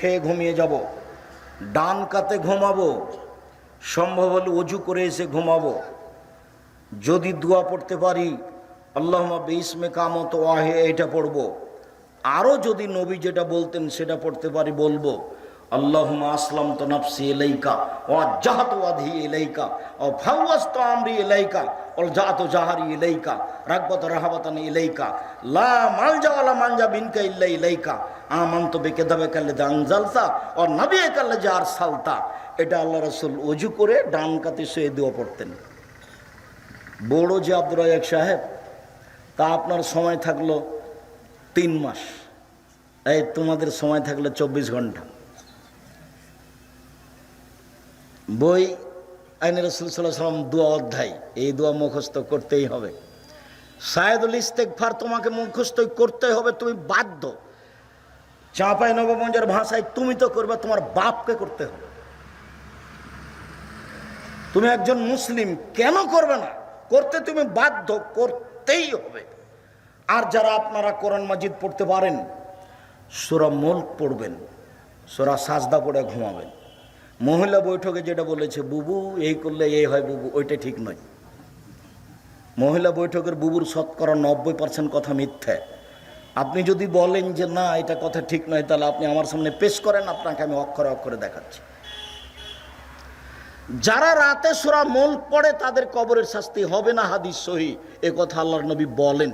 খেয়ে ঘুমিয়ে যাব। ডান কাতে ঘুমাবো। সম্ভব হলে অজু করে এসে ঘুমাবো। যদি দোয়া পড়তে পারি আল্লাহ বেসমে কামত ওয়াহে এটা পড়ব। আরও যদি নবী যেটা বলতেন সেটা পড়তে পারি, বলব। আল্লাহুমা আসলাম তো নফসি এলাইকা ও এলাইকা ও তো এলাইকা জাহারি এলাইকা রাগবত রাহাবাতান এলাইকা লা বেকে দাবে নবী কাল্লে জার সালতা এটা অজু করে ডান কাতে শুয়ে পড়তেন। বড় যে আব্দুর সাহেব, তা আপনার সময় থাকল তিন মাস। এই তোমাদের সময় থাকল চব্বিশ ঘণ্টা। বই আইন রসুল দোয়া অধ্যায়, এই দোয়া মুখস্থ করতেই হবে। সায়েদুল ইস্তেকফার তোমাকে মুখস্থ করতে হবে, তুমি বাধ্য। চাঁপাই নবগঞ্জের ভাষায় তুমি তো করবে, তোমার বাপকে করতে হবে। তুমি একজন মুসলিম, কেন করবে না? করতে তুমি বাধ্য, করতেই হবে। আর যারা আপনারা কোরআন মাজিদ পড়তে পারেন, সুরা মুল্ক পড়বেন, সুরা সাজদা পড়ে ঘুমাবেন। মহিলা বৈঠকে যেটা বলেছে, বুবু, এই করলে এই হয় বুবু, ওইটা ঠিক নয়। মহিলা বৈঠকের বুবুর শতকরা নব্বই পার্সেন্ট কথা মিথ্যে। আপনি যদি বলেন যে, না, এটা কথা ঠিক নয়, তাহলে আপনি আমার সামনে পেশ করেন, আপনাকে আমি অক্ষরে অক্ষরে দেখাচ্ছি। যারা রাতে সুরা মূল পড়ে, তাদের কবরের শাস্তি হবে না, হাদিস সহি। এ কথা আল্লাহর নবী বলেন।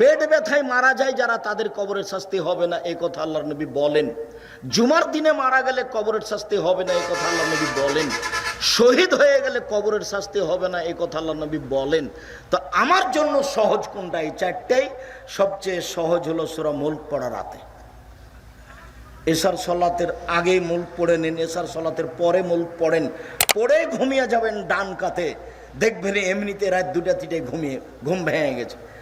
পেট ব্যথায় মারা যায় যারা, তাদের কবরের শাস্তি হবে না, এ কথা আল্লাহর নবী বলেন। জুমার দিনে মারা গেলে কবরের শাস্তি হবে না, এ কথা আল্লাহ নবী বলেন। শহীদ হয়ে গেলে কবরের শাস্তি হবে না, এ কথা আল্লাহ নবী বলেন। তো আমার জন্য সহজ কোনটা? এই চারটেই সবচেয়ে সহজ হলো সুরা মুল্ক পড়া রাতে। এসার সলাতের আগে মূল পড়ে নিন, এসার সলাতের পরে মূল পড়েন। পড়ে ঘুমিয়ে যাবেন ডান কাতে দেখবেন এমনিতে রাত দুটা তিটে ঘুমিয়ে ঘুম ভেঙে গেছে।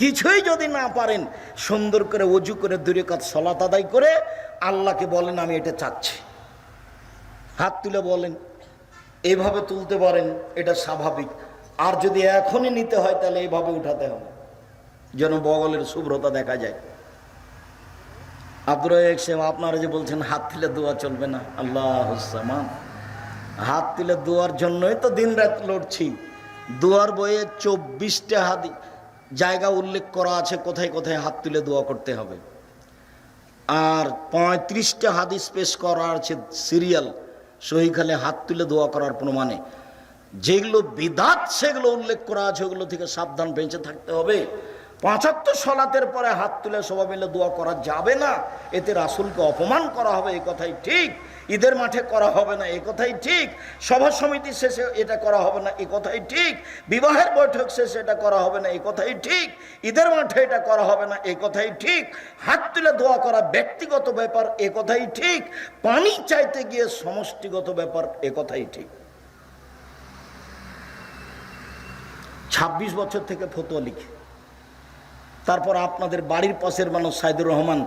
কিছুই যদি না পারেন, সুন্দর করে অজু করে দূরে কাজ সলাত আদায় করে আল্লাহকে বলেন, আমি এটা চাচ্ছি। হাত তুলে বলেন এইভাবে তুলতে পারেন, এটা স্বাভাবিক। আর যদি এখনই নিতে হয়, তাহলে এইভাবে উঠাতে হবে। যেন বগলের শুভ্রতা দেখা যায়। আব্দুর সাহেব, আপনারা যে বলছেন, হাত তুলে দোয়া চলবে না। আল্লাহ সামান হাত তুলে দোয়ার জন্যই তো দিন রাত লড়ছি। দোয়ার বইয়ে চব্বিশটা হাদি জায়গা উল্লেখ করা আছে, কোথায় কোথায় হাত তুলে দোয়া করতে হবে। আর পঁয়ত্রিশটা হাদিস পেশ করা আছে, সিরিয়াল সহিখালে হাত তুলে দোয়া করার প্রমাণে। যেগুলো বিদাত সেগুলো উল্লেখ করা আছে, ওগুলো থেকে সাবধান বেঁচে থাকতে হবে। পঁচাত্তর সলাতের পরে হাত তুলে সবাই মিলে দোয়া করা যাবে না। এতে রাসুলকে অপমান করা হবে এই কথাই ঠিক। ঈদের মাঠে করা হবে না, এ কথাই ঠিক। সভা সমিতি শেষে এটা করা হবে না, এ কথাই ঠিক। বিবাহের বৈঠক শেষে এটা করা হবে না, এ কথাই ঠিক। ঈদের মাঠে এটা করা হবে না, এ কথাই ঠিক। হাত তুলে দোয়া করা ব্যক্তিগত ব্যাপার, এ কথাই ঠিক। পানি চাইতে গিয়ে সমষ্টিগত ব্যাপার, এ কথাই ঠিক। ছাব্বিশ বছর থেকে ফতোয়া লিখে। তারপর আপনাদের বাড়ির পাশের মানুষ সাইদুর রহমান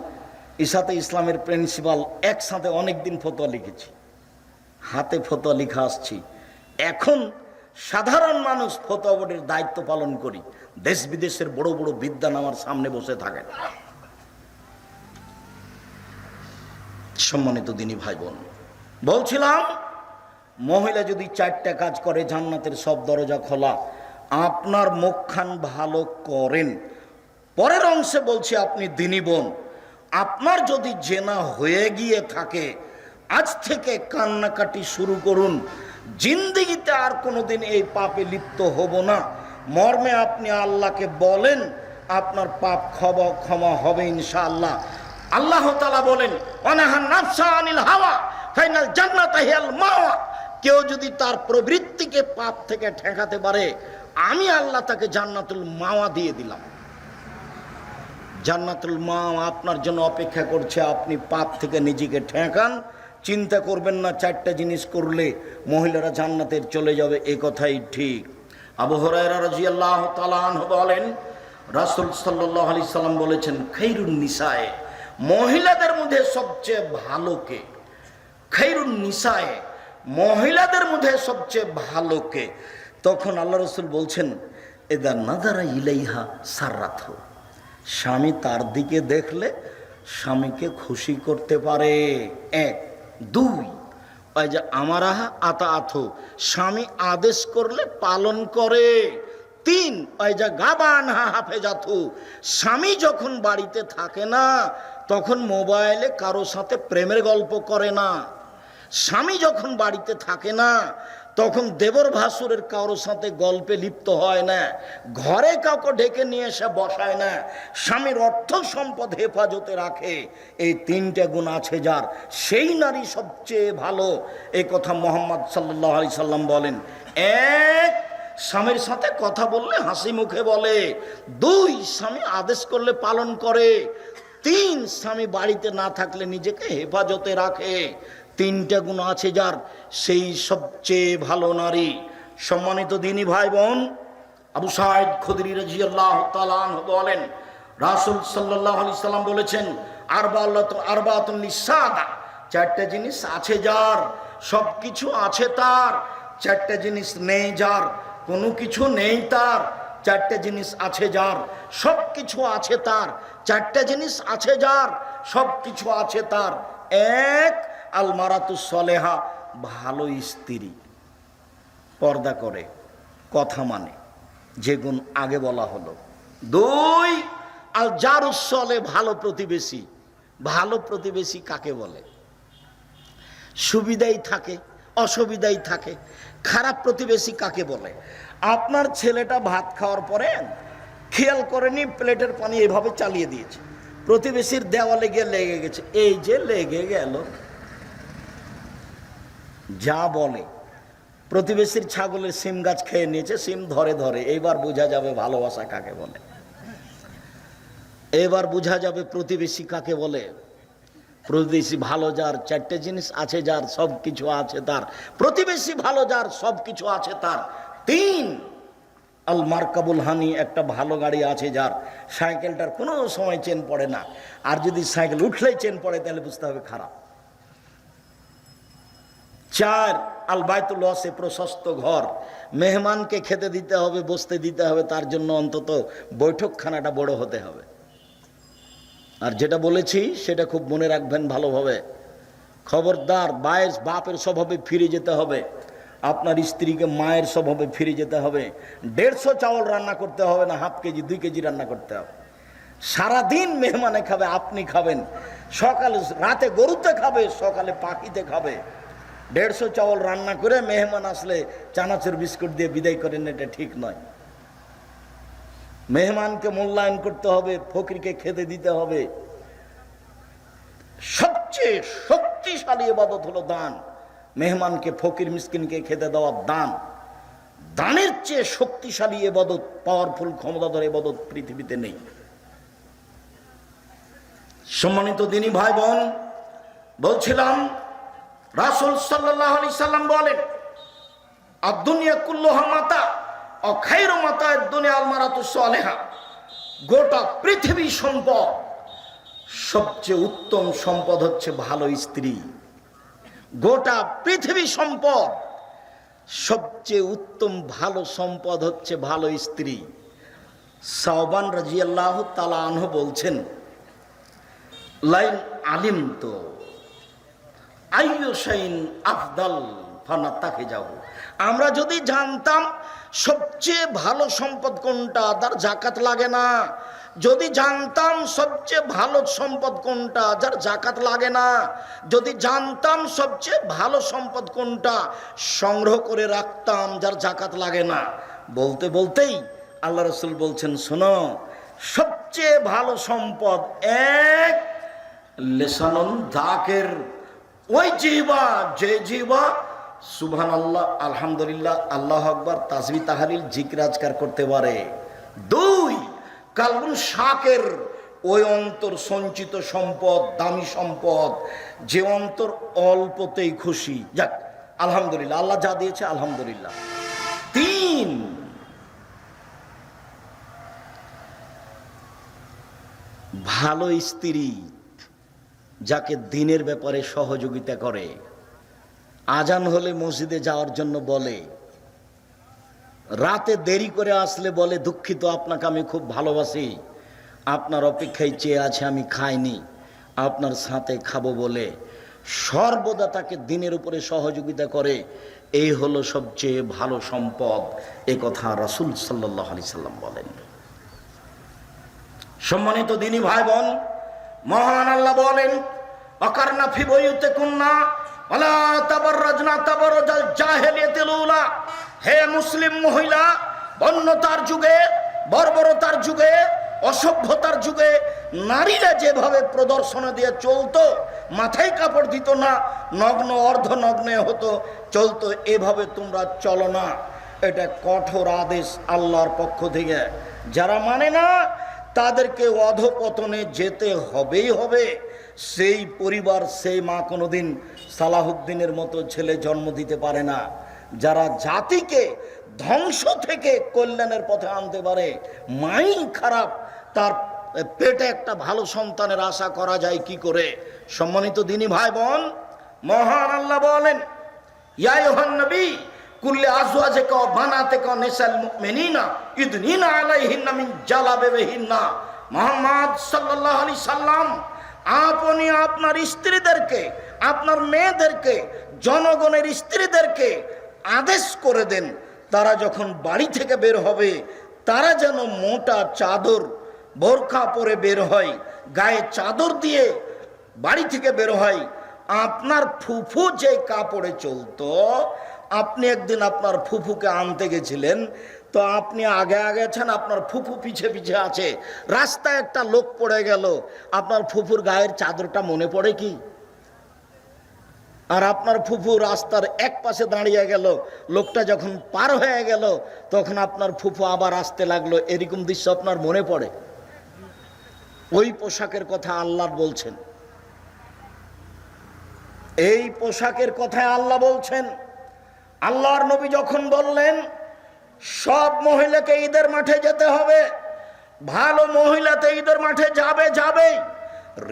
ইসাতে ইসলামের প্রিন্সিপাল একসাথে অনেক দিন ফতোয়া লিখেছি। হাতে ফতোয়া লিখা আসছি। এখন সাধারণ মানুষ ফতোয়া বোর্ডের দায়িত্ব পালন করি। দেশ বিদেশের বড় বড় বিদ্যান আমার সামনে বসে থাকেন সম্মানিত দিনী ভাই বোন বলছিলাম, মহিলা যদি চারটা কাজ করে, জান্নাতের সব দরজা খোলা। আপনার মুখখান ভালো করেন। পরের অংশে বলছি আপনি দিনী বোন। আপনার যদি জেনা হয়ে গিয়ে থাকে, আজ থেকে কান্নাকাটি শুরু করুন। জিন্দিগিতে আর কোনোদিন এই পাপে লিপ্ত হব না। মর্মে আপনি আল্লাহকে বলেন, আপনার পাপ ক্ষমা ক্ষমা হবে ইনশাআল্লাহ। আল্লাহ তালা বলেন নাফসা আনিল হাওয়া, ফাইনাল জান্নাত মাওয়া। কেউ যদি তার প্রবৃত্তিকে পাপ থেকে ঠেকাতে পারে, আমি আল্লাহ তাকে জান্নাতুল মাওয়া দিয়ে দিলাম। জান্নাতুল মা আপনার জন্য অপেক্ষা করছে, আপনি পাপ থেকে নিজেকে ঠেকান। চিন্তা করবেন না, চারটা জিনিস করলে মহিলারা জান্নাতের চলে যাবে, এ কথাই ঠিক। আবু হরাইরা রাজিয়াল্লাহ তালান বলেন, রাসুল সাল্লাহ আলি সাল্লাম বলেছেন, খৈরুন নিসায়, মহিলাদের মধ্যে সবচেয়ে ভালো কে? খৈরুন নিসায়, মহিলাদের মধ্যে সবচেয়ে ভালো কে? তখন আল্লাহ রসুল বলছেন, এদা নাদারা ইলাইহা সার্রাথ স্বামী তার দিকে দেখলে স্বামীকে খুশি করতে পারে। এক, দুই, ওই যে আমার আহা আতা আথো, স্বামী আদেশ করলে পালন করে। তিন, ওই যে গাবান হা হাফেজাথু, স্বামী যখন বাড়িতে থাকে না, তখন মোবাইলে কারও সাথে প্রেমের গল্প করে না। স্বামী যখন বাড়িতে থাকে না তখন দেবর ভাসুরের কারও সাথে গল্পে লিপ্ত হয় না। ঘরে কাউকে ডেকে নিয়ে এসে বসায় না। স্বামীর অর্থ সম্পদ হেফাজতে রাখে। এই তিনটে গুণ আছে যার। সেই নারী সবচেয়ে ভালো। এই কথা মোহাম্মদ সাল্লাহ আলি সাল্লাম বলেন। এক, স্বামীর সাথে কথা বললে হাসি মুখে বলে। দুই, স্বামী আদেশ করলে পালন করে। তিন, স্বামী বাড়িতে না থাকলে নিজেকে হেফাজতে রাখে। তিনটা গুণ আছে যার, সেই সবচেয়ে ভালো নারী। সম্মানিত দিনী ভাই বোন আবু সাইদ খুদরি রাজিয়াল্লাহ তালান বলেন, রাসুল সাল্লাহ আলি সাল্লাম বলেছেন আরবা আরবাতুল সাদা চারটা জিনিস আছে যার সব কিছু আছে তার, চারটা জিনিস নেই যার, কোনো কিছু নেই তার, চারটে জিনিস আছে যার সব কিছু আছে তার, চারটে জিনিস আছে যার সব কিছু আছে তার, এক আলমারাতু সলেহা ভালো স্ত্রী। পর্দা করে, কথা মানে যে গুণ আগে বলা হলো। দুই, আল যার উৎসলে ভালো প্রতিবেশী। ভালো প্রতিবেশী কাকে বলে? সুবিধাই থাকে, অসুবিধাই থাকে, খারাপ প্রতিবেশী কাকে বলে? আপনার ছেলেটা ভাত খাওয়ার পরে খেয়াল করেনি, প্লেটের পানি এভাবে চালিয়ে দিয়েছে। প্রতিবেশীর দেওয়ালে গিয়ে লেগে গেছে। এই যে লেগে গেল যা বলে। প্রতিবেশীর ছাগলের সিম গাছ খেয়ে নিয়েছে, সিম ধরে ধরে। এইবার বোঝা যাবে ভালোবাসা কাকে বলে। এবার বোঝা যাবে প্রতিবেশী কাকে বলে। প্রতিবেশী ভালো যার, চারটে জিনিস আছে যার সব কিছু আছে তার। প্রতিবেশী ভালো যার সব কিছু আছে তার। তিন, আল মার্কাবুল হানি একটা ভালো গাড়ি আছে যার। সাইকেলটার কোনো সময় চেন পড়ে না। আর যদি সাইকেল উঠলেই চেন পড়ে, তাহলে বুঝতে হবে খারাপ। চার আল বায়তুল ওয়াসে প্রশস্ত ঘর। মেহমানকে খেতে দিতে হবে, বসতে দিতে হবে, তার জন্য অন্তত বৈঠকখানাটা বড় হতে হবে। আর যেটা বলেছি, সেটা খুব মনে রাখবেন ভালোভাবে। খবরদার, বায়ের, বাপের স্বভাবে ফিরে যেতে হবে। আপনার স্ত্রীকে মায়ের স্বভাবে ফিরে যেতে হবে। দেড়শো চাউল রান্না করতে হবে না, হাফ কেজি, দুই কেজি রান্না করতে হবে। সারাদিন মেহমানে খাবে, আপনি খাবেন। সকালে, রাতে গরুতে খাবে, সকালে পাখিতে খাবে। দেড়শো চাউল রান্না করে মেহমান আসলে চানাচুর বিস্কুট দিয়ে বিদায় করেন, এটা ঠিক নয়। মেহমানকে মূল্যায়ন করতে হবে, ফকিরকে খেতে দিতে হবে। সবচেয়ে শক্তিশালী এবাদত হলো দান। মেহমানকে, ফকির মিসকিনকে খেতে দেওয়া দান। দানের চেয়ে শক্তিশালী এবাদত পাওয়ারফুল ক্ষমতাধর এবাদত পৃথিবীতে নেই। সম্মানিত দিনী ভাই বোন, বলছিলাম রাসুল সাল্লাহ সাল্লাম বলেন আর দুনিয়া কুল্লোহা মাতা অখাইর মাতা দুনিয়া আলমারাতু সালেহা। গোটা পৃথিবী সম্পদ, সবচেয়ে উত্তম সম্পদ হচ্ছে ভালো স্ত্রী। গোটা পৃথিবী সম্পদ, সবচেয়ে উত্তম ভালো সম্পদ হচ্ছে ভালো স্ত্রী। সাহবান রাজিয়াল্লাহ তালা আনহ বলছেন, লাইন আলিম তো আইয়সাইন আফদাল ফানা তাকে যাব আমরা যদি জানতাম সবচেয়ে ভালো সম্পদ কোনটা তার জাকাত লাগে না। যদি জানতাম সবচেয়ে ভালো সম্পদ কোনটা, যার জাকাত লাগে না। যদি জানতাম সবচেয়ে ভালো সম্পদ কোনটা, সংগ্রহ করে রাখতাম, যার জাকাত লাগে না। বলতে বলতেই আল্লাহ রসুল বলছেন, শোনো, সবচেয়ে ভালো সম্পদ এক লেসানন দাকের ওই জিবা যে জিবা সুবহান আল্লাহ আলহামদুলিল্লাহ, আল্লাহ আকবর তাজবি তাহারিল জিকরাজকার করতে পারে। দুই কালবুন শাকের, ওই অন্তর সঞ্চিত সম্পদ, দামি সম্পদ, যে অন্তর অল্পতেই খুশি। যাক, আলহামদুলিল্লাহ, আল্লাহ যা দিয়েছে, আলহামদুলিল্লাহ। তিন, ভালো স্ত্রী যাকে দিনের ব্যাপারে সহযোগিতা করে। আজান হলে মসজিদে যাওয়ার জন্য বলে। রাতে দেরি করে আসলে বলে, দুঃখিত, আপনাকে আমি খুব ভালোবাসি। আপনার অপেক্ষায় চেয়ে আছে, আমি খাইনি। আপনার সাথে খাব বলে। সর্বদা তাকে দিনের উপরে সহযোগিতা করে। এই হলো সবচেয়ে ভালো সম্পদ, এ কথা রাসুল সাল্লাহ আলি সাল্লাম বলেন। সম্মানিত দিনী ভাই বোন মহান আল্লাহ বলেন অকারনা ফি বইতে কুন্না, ওয়ালা তাবাররাজনা তাবাররাজাল জাহেলিয়াতিল উলা হে মুসলিম মহিলা, বন্যতার যুগে, বর্বরতার যুগে, অসভ্যতার যুগে, নারীরা যেভাবে প্রদর্শন দিয়ে চলতো, মাথায় কাপড় দিত না, নগ্ন অর্ধ নগ্নে হতো, চলতো, এভাবে তোমরা চলো না। এটা কঠোর আদেশ আল্লাহর পক্ষ থেকে। যারা মানে না তাদেরকে অধপতনে যেতে হবেই হবে। সেই পরিবার, সেই মা কোনোদিন সালাহুদ্দিনের মতো ছেলে জন্ম দিতে পারে না। যারা জাতিকে ধ্বংস থেকে কল্যাণের পথে আনতে পারে, মাই খারাপ, তার পেটে একটা ভালো সন্তানের আশা করা যায় কি করে? সম্মানিত দিনী ভাই বোন, মহান আল্লাহ বলেন ইয়াই নবী কুল্লে আজওয়াজেকা ওয়া বানাতেকা নিসাল মুমিনিনা, ইদনিনা আলাইহিন্না মিন জালাবিবিহিন্না। মুহাম্মদ সাল্লাল্লাহু আলাইহি সাল্লাম, আপনি আপনার স্ত্রীদেরকে, আপনার মেয়েদেরকে, জনগণের স্ত্রীদেরকে আদেশ করে দেন, তারা যখন বাড়ি থেকে বের হবে, তারা যেন মোটা চাদর, বোরখা পরে বের হয়, গায়ে চাদর দিয়ে বাড়ি থেকে বের হয়, আপনার ফুফু যে কাপড়ে চলতো আপনি একদিন আপনার ফুফুকে আনতে গেছিলেন, তো আপনি আগে আগেছেন আপনার ফুফু পিছে পিছে আছে, রাস্তায় একটা লোক পড়ে গেল, আপনার ফুফুর গায়ের চাদরটা মনে পড়ে কি? আর আপনার ফুফু রাস্তার এক পাশে দাঁড়িয়ে গেল, লোকটা যখন পার হয়ে গেল, তখন আপনার ফুফু আবার আসতে লাগল, এরকম দৃশ্য আপনার মনে পড়ে? ওই পোশাকের কথা আল্লাহ বলছেন। এই পোশাকের কথায় আল্লাহ বলছেন আল্লাহর নবী যখন বললেন, সব মহিলাকে ঈদের মাঠে যেতে হবে, ভালো মহিলাতে ঈদের মাঠে যাবে যাবে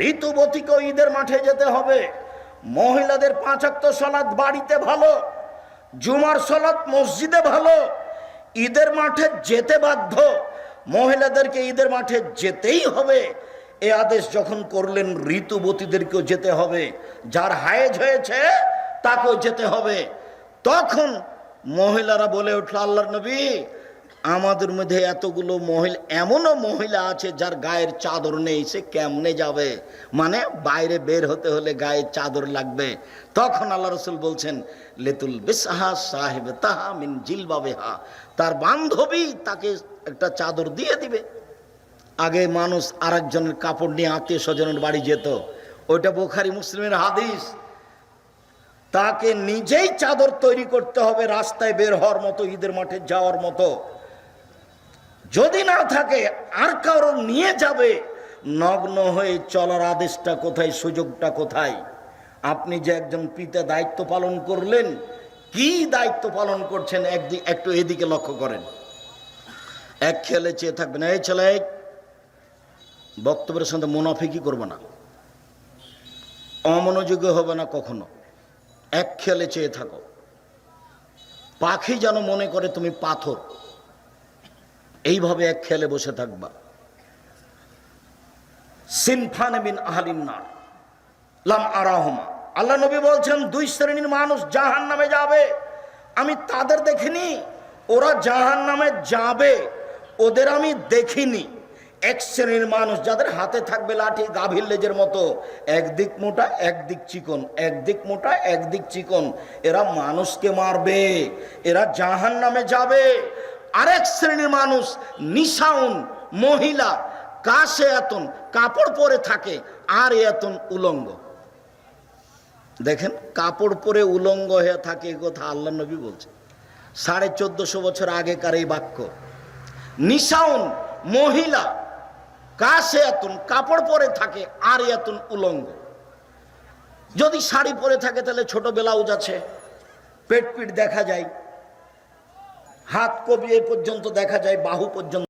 ঋতুবতীকেও ঈদের মাঠে যেতে হবে। মহিলাদের পাঁচাক্ত সলাদ বাড়িতে ভালো, জুমার সলাদ মসজিদে ভালো, ঈদের মাঠে যেতে বাধ্য, মহিলাদেরকে ঈদের মাঠে যেতেই হবে। এ আদেশ যখন করলেন, ঋতুবতীদেরকেও যেতে হবে, যার হায়েজ হয়েছে, তাকেও যেতে হবে। তখন মহিলারা বলে উঠল, আল্লাহর নবী, আমাদের মধ্যে এতগুলো মহিলা, এমনও মহিলা আছে যার গায়ের চাদর নেই, সে কেমনে যাবে? মানে বাইরে বের হতে হলে গায়ের চাদর লাগবে। তখন আল্লাহ রসুল বলছেন, লেতুল বেসাহা সাহেব তাহা মিন জিলবাবেহা তার বান্ধবী তাকে একটা চাদর দিয়ে দিবে। আগে মানুষ আরেকজনের কাপড় নিয়ে আত্মীয় স্বজনের বাড়ি যেত। ওইটা বোখারি মুসলিমের হাদিস। তাকে নিজেই চাদর তৈরি করতে হবে, রাস্তায় বের হওয়ার মতো, ঈদের মাঠে যাওয়ার মতো। যদি না থাকে, আর কারও নিয়ে যাবে, নগ্ন হয়ে চলার আদেশটা কোথায়, সুযোগটা কোথায়? আপনি যে একজন পিতা দায়িত্ব পালন করলেন, কি দায়িত্ব পালন করছেন একদিক একটু এদিকে লক্ষ্য করেন। এক খেলে চেয়ে থাকবেন, এই ছেলে বক্তব্যের সঙ্গে মুনাফিকি করবে না। অমনোযোগী হবে না কখনো। এক খেলে চেয়ে থাকো। পাখি যেন মনে করে তুমি পাথর, এইভাবে এক খেলে বসে থাকবা। সিনফান বিন আহলিন্নার লাম আরাহমা। আল্লাহ নবী বলছেন, দুই শ্রেণির মানুষ জাহান নামে যাবে। আমি তাদের দেখিনি, ওরা জাহান নামে যাবে, ওদের আমি দেখিনি। এক শ্রেণির মানুষ যাদের হাতে থাকবে লাঠি গাভীর লেজের মতো, একদিক মোটা, একদিক চিকন, একদিক মোটা, একদিক চিকন, এরা মানুষকে মারবে, এরা জাহান নামে যাবে। আরেক শ্রেণির মানুষ নিশাউন, মহিলা, কাশে এতন, কাপড় পরে থাকে, আর এতন উলঙ্গ। দেখেন, কাপড় পরে উলঙ্গ হয়ে থাকে এ কথা আল্লাহ নবী বলছে। সাড়ে চোদ্দশো বছর আগেকার এই বাক্য। নিশাউন, মহিলা কাশে এতুন কাপড় পরে থাকে আর এতুন উলঙ্গ। যদি শাড়ি পরে থাকে, তাহলে ছোট ব্লাউজ আছে, পেট পিট দেখা যায়, হাত কবি এ পর্যন্ত দেখা যায়, বাহু পর্যন্ত